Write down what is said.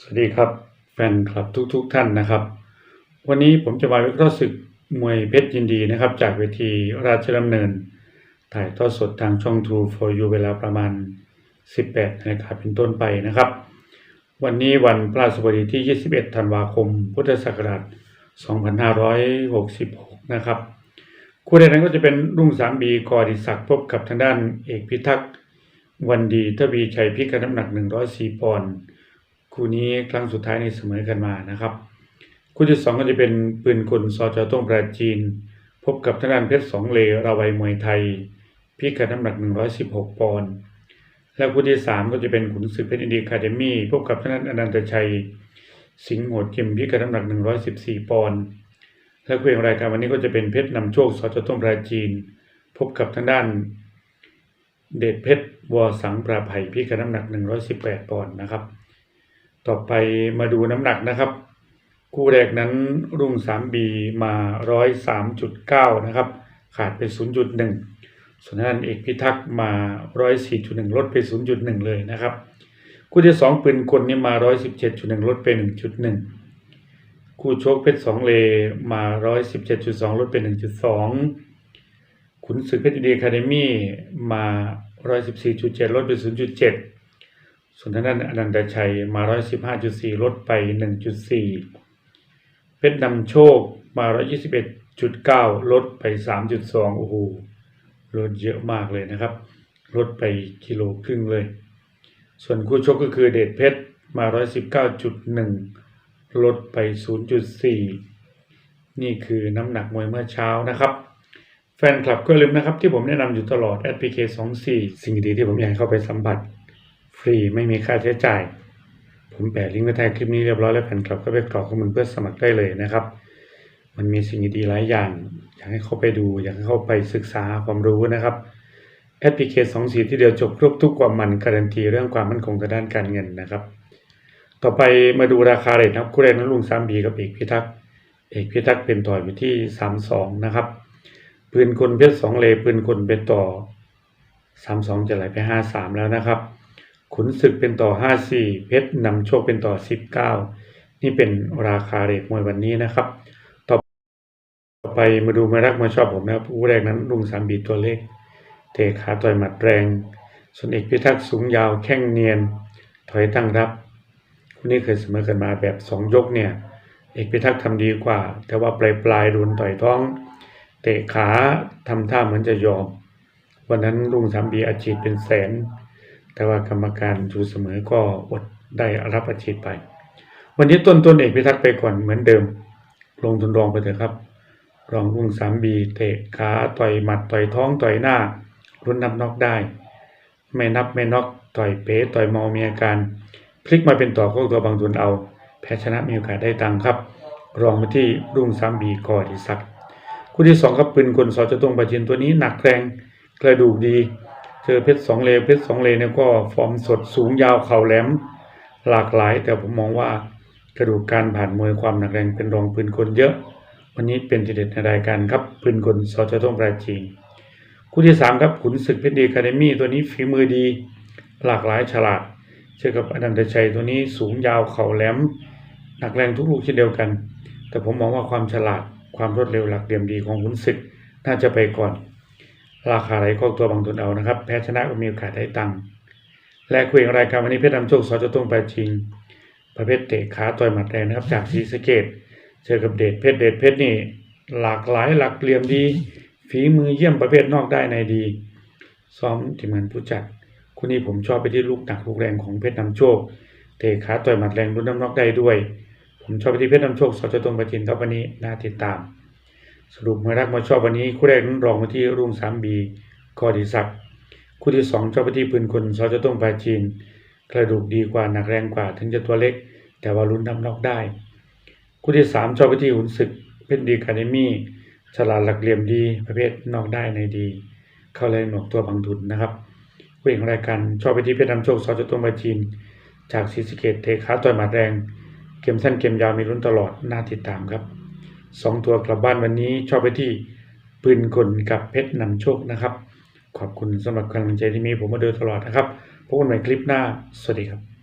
สวัสดีครับแฟนคลับทุกๆทท่านนะครับ วันนี้ผมจะมาวิเคราะห์ศึกมวยเพชรยินดีนะครับ จากเวทีราชดำเนิน ถ่ายทอดสดทางช่อง True for You เวลาประมาณ 18นาฬิกาเป็นต้นไปนะครับ วันนี้วันพฤหัสบดีที่ 21 ธันวาคม พุทธศักราช 2566 นะครับ คู่แรกนั้นก็จะเป็นรุ่งสามบีกอดิศักดิ์พบกับทางด้านเอกพิทักษ์วันดีทวีชัยพิกัดน้ำหนัก 104ปอนด์ คู่นี้ครั้งสุดท้ายในเสมอกันมานะครับ คู่ที่สองก็จะเป็นปืนกลซอจอต้งปราจีน พบกับทางด้านเพชรสองเลราวัยมวยไทย พิกัดน้ำหนัก 116 ปอนด์และคู่ที่สามก็จะเป็นขุนศึกเพชรอินดีคาเดมี่พบกับทางด้านอนันตชัย สิงห์โหดเข็มพิกัดน้ำหนัก 114 ปอนด์และคู่เอกรายการวันนี้ก็จะเป็นเพชรนำโชคสอจอต้งปราจีน พบกับทางด้านเดชเพชรวอสังปราไผ่พิกัดน้ำหนัก 118 ปอนด์นะครับ ต่อไปมาดูน้ำหนักนะครับ คู่แรกนั้นรุ่ง 3B มา 103.9 นะครับ ขาดไป 0.1 ส่วนทางด้นเอกพิทักษ์มา 104.1 ลดไป 0.1 เลยนะครับ คู่ที่ 2 ปืนกลนี่มา 117.1 ลดไป 1.1 คู่โชคเพชรสองเลมา 117.2 ลดไป 1.2 ขุนศึกเพชรดีคาเดมี่มา 114.7 ลดไป 0.7 ส่วนทางด้านอนันตชัยมา 115.4 ลดไป 1.4 เพชรนำโชคมา 121.9 ลดไป 3.2 โอ้โห ลดเยอะมากเลยนะครับ ลดไปกิโลครึ่งเลย ส่วนคู่ชกก็คือเดชเพชรมา 119.1 ลดไป 0.4 นี่คือน้ำหนักมวยเมื่อเช้านะครับแฟนคลับก็ลืมนะครับที่ผมแนะนำอยู่ตลอด SPK 24 สิ่งดีที่ผมอยากให้เข้าไปสัมผัส รีไม่มีค่าใช้จ่าย ผมแปะลิงก์ไว้ใต้คลิปนี้เรียบร้อยแล้วแฟนคลับก็ไปกรอกข้อมูลเพื่อสมัครได้เลยนะครับ มันมีสิ่งดีๆหลายอย่าง อยากให้เข้าไปดู อยากให้เข้าไปศึกษาความรู้นะครับแอปพลิเคชัน24ที่เดียวจบครบทุกความมันการันตีเรื่องความมั่นคงทางด้านการเงินนะครับ ต่อไปมาดูราคาเรทนะครับคู่แรกนั้นลุงสามบีกับเอกพิทักษ์เอกพิทักษ์เป็นต่ออยู่ที่32นะครับปืนคนเพชรสองเลปืนคนเป็นต่อ32จะไหลไป53แล้วนะครับ ขุนศึกเป็นต่อ 54 เพชรนำโชคเป็นต่อ 19 นี่เป็นราคาเรทมวยวันนี้นะครับ ต่อไปมาดูมารักมาชอบผมนะครับผู้แรกนั้นลุงสามบีตัวเลขเตะขาต่อยหมัดแรง ส่วนเอกพิทักษ์สูงยาวแข้งเนียน ถอยตั้งรับคู่นี้เคยเสมอกันมาแบบ 2 ยกเนี่ย เอกพิทักษ์ทำดีกว่า แต่ว่าปลายปลายโดนต่อยท้อง เตะขาทำท่าเหมือนจะยอม วันนั้นลุงสามบีอาชีพเป็นแสน แต่ว่ากรรมการชูเสมอก็อดได้รับอาชีพไป วันนี้ต้นต้นเอกพิทักษ์ไปก่อนเหมือนเดิม ลงทุนรองไปเถอะครับ รองรุ่งสามบีเตะขาต่อยหมัดต่อยท้องต่อยหน้า รุ่นนับน็อกได้ ไม่นับไม่น็อกต่อยเป๋ต่อยเมามีอาการพลิกมาเป็นต่อก็ตัวบางทุนเอา แพ้ชนะมีโอกาสได้ตังครับ รองมาที่รุ่งสามบีกอดิศักดิ์คู่ที่สองครับปืนคนสอจะตรงประชินตัวนี้หนักแรงกระดูกดี เจอเพชรสองเลเพชรสองเลเนี่ยก็ฟอร์มสดสูงยาวเข่าแหลมหลากหลาย แต่ผมมองว่ากระดูกการผ่านมวยความหนักแรงเป็นรองปืนคนเยอะ วันนี้เป็นทีเด็ดในรายการครับปืนคนสอจะต้องปราจีนคู่ที่สามครับขุนศึกเพชรดีคาเดมี่ตัวนี้ฝีมือดี หลากหลายฉลาดเชื่อกับอนันตชัยตัวนี้สูงยาวเข่าแหลมหนักแรงทุกลูกเช่นเดียวกัน แต่ผมมองว่าความฉลาดความรวดเร็วหลักเหลี่ยมดีของขุนศึกน่าจะไปก่อน ราคาไหลก็ตัวบางทุนเอานะครับ แพ้ชนะก็มีโอกาสได้ตังค์และคุยกับรายการวันนี้เพชรนำโชคสอจะต้องไปจริง ประเภทเตะขาต่อยหมัดแรงนะครับ จากศรีสะเกดเจอกับเดชเพชรเดชเพชรนี่หลากหลายหลักเหลี่ยมดี ฝีมือเยี่ยมประเภทนอกได้ในดี ซ้อมทีมงานผู้จัดคู่นี้ผมชอบไปที่ลูกหนักลูกแรงของเพชรนำโชค เตะขาต่อยหมัดแรงรุ่นน้ำนอกได้ด้วย ผมชอบไปที่เพชรนำโชคสอจะต้องไปจริงครับวันนี้น่าติดตาม สรุปมารักมาชอบวันนี้คู่แรกนั้นรองมาที่รุ่งสามบีกอดิศักดิ์คู่ที่สองชอบไปที่ปืนคนซอจะต้องปาจีน กระดูกดีกว่าหนักแรงกว่า ถึงจะตัวเล็ก แต่ว่าลุ้นน้ำนอกได้ คู่ที่สามชอบไปที่หุ่นศึกเพชรดีคาเดมี่ฉลาดหลักเหลี่ยมดีประเภทนอกได้ในดี เข้าเลยหนวกตัวบางทุนนะครับคู่เอกของรายการชอบไปที่เพชรนำโชคซอจะต้องปาจีน จากศรีสเกตเทขาต่อยหมัดแรง เกมสั้นเกมยาวมีลุ้นตลอดน่าติดตามครับ สองตัวกลับบ้านวันนี้ชอบไปที่ปืนกลกับเพชรนำโชคนะครับ ขอบคุณสำหรับกำลังใจที่มีผมมาโดยตลอดนะครับพบกันใหม่คลิปหน้า สวัสดีครับ